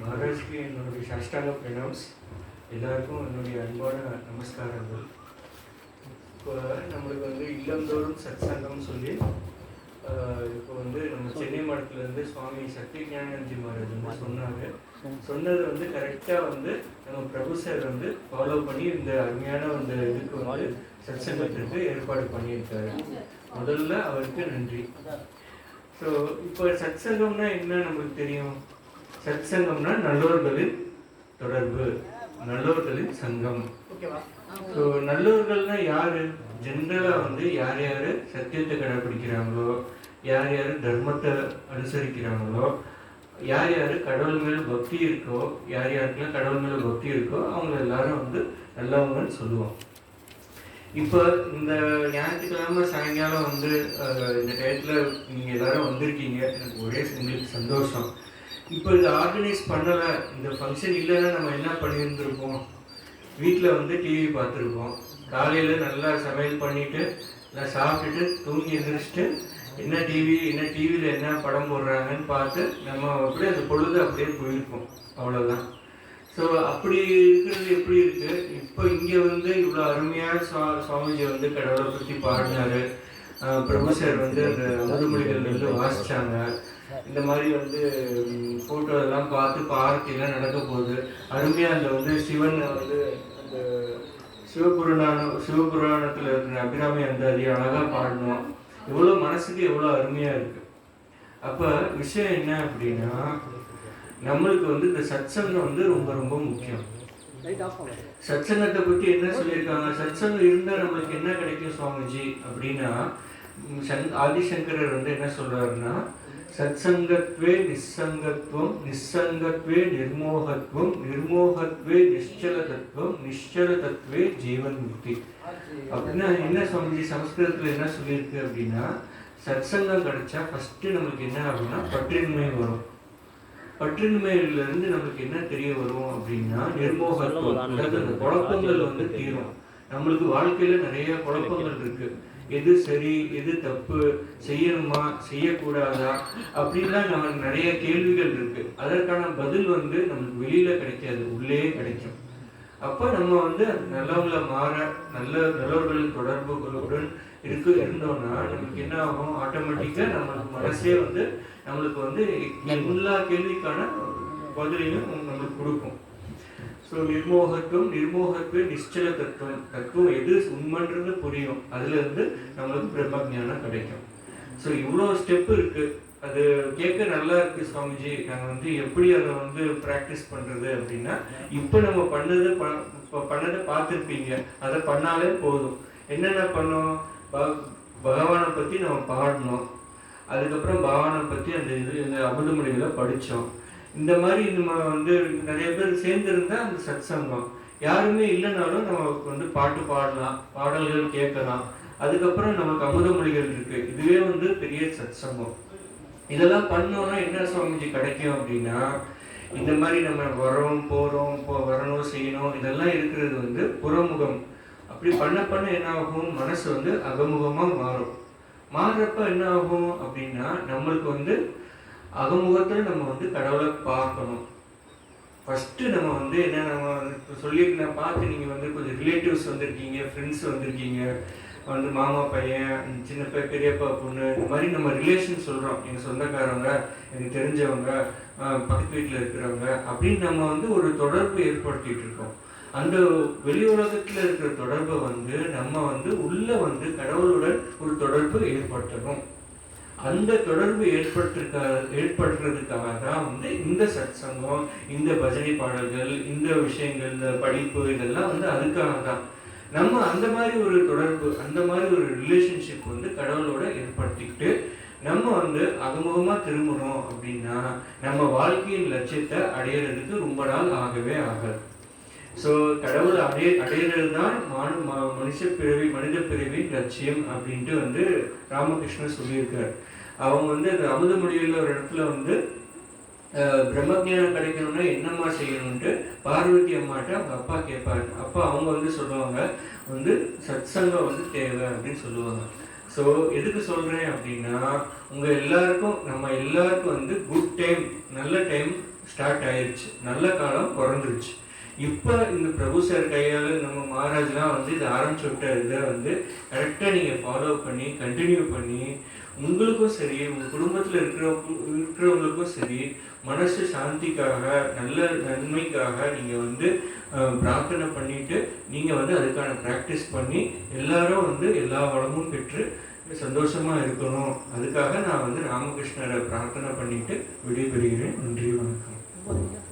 மகாராஜ்க்கு என்னுடைய சாஷ்டாங்க பிரணாம்ஸ் எல்லாருக்கும் என்னுடைய அன்பான நமஸ்காரங்கள். இப்போ நம்மளுக்கு வந்து இல்லந்தோறும் சத் சங்கம் சொல்லி ஆஹ், இப்போ வந்து நம்ம சென்னை மடத்துலேருந்து சுவாமி சக்தி ஞானந்தி மகாராஜ் வந்து சொன்னாங்க. சொன்னது வந்து கரெக்டாக வந்து நம்ம பிரபு சார் வந்து ஃபாலோ பண்ணி இந்த அருமையான அந்த இதுக்கு வந்து சத் சங்கத்திற்கு ஏற்பாடு பண்ணியிருக்காரு. முதல்ல அவருக்கு நன்றி. ஸோ இப்போ சத் சங்கம்னா என்ன நம்மளுக்கு தெரியும்? சத் சங்கம்னா நல்லோர்களின் தொடர்பு நல்லோர்களின் சங்கம். ஸோ நல்லோர்கள்னா யாரு? ஜென்ரலாக வந்து யார் யார் சத்தியத்தை கடைப்பிடிக்கிறாங்களோ யார் யார் தர்மத்தை அனுசரிக்கிறாங்களோ யார் யார் கடவுள் மேல் பக்தி இருக்கோ யார் யாருக்கெல்லாம் கடவுள் மேல பக்தி இருக்கோ அவங்க எல்லாரும் வந்து நல்லவங்கன்னு சொல்லுவோம். இப்போ இந்த ஞாயிற்றுக்கிழமை சாயங்காலம் வந்து இந்த டயத்தில் நீங்கள் எல்லாரும் வந்திருக்கீங்க. எனக்கு ஒரே உங்களுக்கு சந்தோஷம். இப்போ இதை ஆர்கனைஸ் பண்ணலை இந்த ஃபங்க்ஷன் இல்லைன்னா நம்ம என்ன பண்ணியிருந்துருப்போம்? வீட்டில் வந்து டிவி பார்த்துருப்போம். காலையில் நல்லா சமையல் பண்ணிவிட்டு நல்லா சாப்பிட்டுட்டு தூங்கி எந்திரிச்சிட்டு என்ன டிவி என்ன டிவியில் என்ன படம் போடுறாங்கன்னு பார்த்து நம்ம அப்படியே அந்த பொழுது அப்படியே போயிருப்போம். அவ்வளோதான் ஸோ அப்படி இருக்கிறது எப்படி இருக்குது இப்போ இங்கே வந்து இவ்வளோ அருமையாக சுவா சுவாமிஜி வந்து கடவுளை பற்றி பாடினாரு. ப்ரொஃபஸர் பிரபு சார் வந்து அந்த அமுதுமொழிகள் வந்து வாசிச்சாங்க. இந்த மாதிரி வந்து ஃபோட்டோ எல்லாம் பார்த்து பார்ட்டி எல்லாம் நடக்க போகுது. அருமையாக அந்த வந்து சிவன் வந்து அந்த சிவபுராணம் சிவபுராணத்தில் இருக்கிற அபிராமி அந்த அதிக அழகாக பாடணும்? எவ்வளோ மனசுக்கு எவ்வளோ அருமையாக இருக்கு. அப்போ விஷயம் என்ன அப்படின்னா நம்மளுக்கு வந்து இந்த சத்சங்கம் வந்து ரொம்ப ரொம்ப முக்கியம். சத்சங்கத்தை பத்தி என்ன சொல்லியிருக்காங்க? சத்சங்கம் இருந்தால் நம்மளுக்கு என்ன கிடைக்கும் சுவாமிஜி? அப்படின்னா சங்- ஆதிசங்கரர் வந்து என்ன சொல்றாருன்னா சத்சங்கத்வே நிஸ்ஸங்கத்வம் நிஸ்ஸங்கத்வே நிர்மோகத்துவம் நிர்மோகத்வே நிச்சல தத்துவம் நிश्चल தத்துவே ஜீவன் முக்தி அப்படின்னா என்ன சுவாமிஜி சமஸ்கிருதத்தில் என்ன சொல்லியிருக்கு அப்படின்னா சத்சங்கம் கிடைச்சா ஃபஸ்ட்டு நமக்கு என்ன அப்படின்னா பற்றின்மை வரும். பற்றின்மையிலிருந்து நமக்கு என்ன தெரிய வரும் அப்படின்னா நிர்மோகத்துவம் அந்த குழப்பங்கள் வந்து தீரும். நம்மளுக்கு வாழ்க்கையில் நிறைய குழப்பங்கள் இருக்குது எது சரி எது தப்பு செய்யணுமா செய்யக்கூடாதா அப்படின்லாம் நமக்கு நிறைய கேள்விகள் இருக்கு. அதற்கான பதில் வந்து நமக்கு வெளியில கிடைக்காது உள்ளே கிடைக்கும். அப்ப நம்ம வந்து நல்லவங்கள மாற நல்ல நல்லவர்கள் தொடர்புகளுடன் இருக்கு இருந்தோம்னா நமக்கு என்ன ஆகும்? ஆட்டோமேட்டிக்கா நம்மளுக்கு மனசே வந்து நம்மளுக்கு வந்து எல்லா கேள்விக்கான பதிலையும் நம்மளுக்கு கொடுக்கும். ஸோ நிர்மோகத்துவம் நிர்மோகத்துவ நிச்சல தத்துவம். தத்துவம் எது உண்மைன்றது புரியும். அதுலேருந்து நம்மளுக்கு பிரம்ம ஜானம் கிடைக்கும். ஸோ இவ்வளோ ஸ்டெப் இருக்குது அது கேட்க நல்லா இருக்கு சுவாமிஜி. நாங்கள் வந்து எப்படி அதை வந்து ப்ராக்டிஸ் பண்ணுறது அப்படின்னா இப்போ நம்ம பண்ணது ப- இப்போ பண்ணதை பார்த்துருப்பீங்க. அதை பண்ணாலே போதும். என்னென்ன பண்ணோம்? பகவானை பற்றி நம்ம பாடணும். அதுக்கப்புறம் பகவானை பற்றி அந்த இது இந்த அமுதமொழிகளை படித்தோம் இந்த மாதிரி நம்ம வந்து நிறைய பேர் சேர்ந்துருந்தா அந்த சத் சங்கம் யாருமே இல்லைனாலும் நமக்கு வந்து பாட்டு பாடலாம் பாடல்கள் கேட்கலாம். அதுக்கப்புறம் நமக்கு அமுதமொழிகள் இருக்கு. இதுவே வந்து பெரிய சத்சங்கம். இதெல்லாம் பண்ணோம்னா என்ன சுவாமிஜி கிடைக்கும் அப்படின்னா இந்த மாதிரி நம்ம வரோம் போறோம் போ வரணும் செய்யணும் இதெல்லாம் இருக்கிறது வந்து புறமுகம். அப்படி பண்ண பண்ண என்ன ஆகும்? மனசு வந்து அகமுகமா மாறும். மாறுறப்ப என்ன ஆகும் அப்படின்னா நம்மளுக்கு வந்து அகமுகத்தில் நம்ம வந்து கடவுளை பார்க்கணும். ஃபஸ்ட்டு நம்ம வந்து என்ன நம்ம இப்போ சொல்லி நான் பார்த்து நீங்கள் வந்து கொஞ்சம் ரிலேட்டிவ்ஸ் வந்திருக்கீங்க ஃப்ரெண்ட்ஸ் வந்திருக்கீங்க வந்து மாமா பையன் சின்ன பையன் பெரியப்பா பொண்ணு இந்த மாதிரி நம்ம ரிலேஷன் சொல்கிறோம் எங்கள் சொந்தக்காரங்க எனக்கு தெரிஞ்சவங்க பக்கத்து வீட்டில் இருக்கிறவங்க அப்படின்னு நம்ம வந்து ஒரு தொடர்பு ஏற்படுத்திட்டு இருக்கோம். அந்த வெளி உலகத்தில் இருக்கிற தொடர்பை வந்து நம்ம வந்து உள்ளே வந்து கடவுளுடன் ஒரு தொடர்பு ஏற்படுத்தணும். அந்த தொடர்பு ஏற்பட்டிருக்க ஏற்படுறதுக்காக தான் வந்து இந்த சத்சங்கம் இந்த பஜனை பாடல்கள் இந்த விஷயங்கள் இந்த படிப்பு இதெல்லாம் வந்து அதுக்காக தான் நம்ம அந்த மாதிரி ஒரு தொடர்பு அந்த மாதிரி ஒரு ரிலேஷன்ஷிப் வந்து கடவுளோட ஏற்படுத்திக்கிட்டு நம்ம வந்து அகமுகமாக திரும்பணும் அப்படின்னா நம்ம வாழ்க்கையின் லட்சியத்தை அடையிறதுக்கு ரொம்ப நாள் ஆகவே ஆகாது. ஸோ கடவுள் அடைய அடையிறது தான் மானு மனுஷ பிறவி மனித பிறவின் லட்சியம் அப்படின்ட்டு வந்து ராமகிருஷ்ணன் சொல்லியிருக்கார். அவங்க வந்து அந்த அமுதமொழியில் ஒரு இடத்துல வந்து பிரம்மஜானம் கிடைக்கணும்னா என்னம்மா செய்யணும்ட்டு பார்வதி அம்மாட்ட அவங்க அப்பா கேட்பாரு. அப்போ அவங்க வந்து சொல்லுவாங்க வந்து சத்சங்கம் வந்து தேவை அப்படின்னு சொல்லுவாங்க. ஸோ எதுக்கு சொல்கிறேன் அப்படின்னா உங்கள் எல்லாருக்கும் நம்ம எல்லாருக்கும் வந்து குட் டைம் நல்ல டைம் ஸ்டார்ட் ஆயிருச்சு. நல்ல காலம் குறைஞ்சிருச்சு. இப்போ இந்த பிரபு சார் கையால் நம்ம மகாராஜ்லாம் வந்து இதை ஆரம்பிச்சு விட்ட இதை வந்து கரெக்டாக நீங்கள் ஃபாலோ பண்ணி கண்டினியூ பண்ணி உங்களுக்கும் சரி உங்கள் குடும்பத்தில் இருக்கிறவங்க இருக்கிறவங்களுக்கும் சரி மனசு சாந்திக்காக நல்ல நன்மைக்காக நீங்கள் வந்து பிரார்த்தனை பண்ணிட்டு நீங்கள் வந்து அதுக்கான ப்ராக்டிஸ் பண்ணி எல்லாரும் வந்து எல்லா வளமும் பெற்று சந்தோஷமா இருக்கணும். அதுக்காக நான் வந்து ராமகிருஷ்ணரை பிரார்த்தனை பண்ணிட்டு விடைபெறுகிறேன். நன்றி வணக்கம்.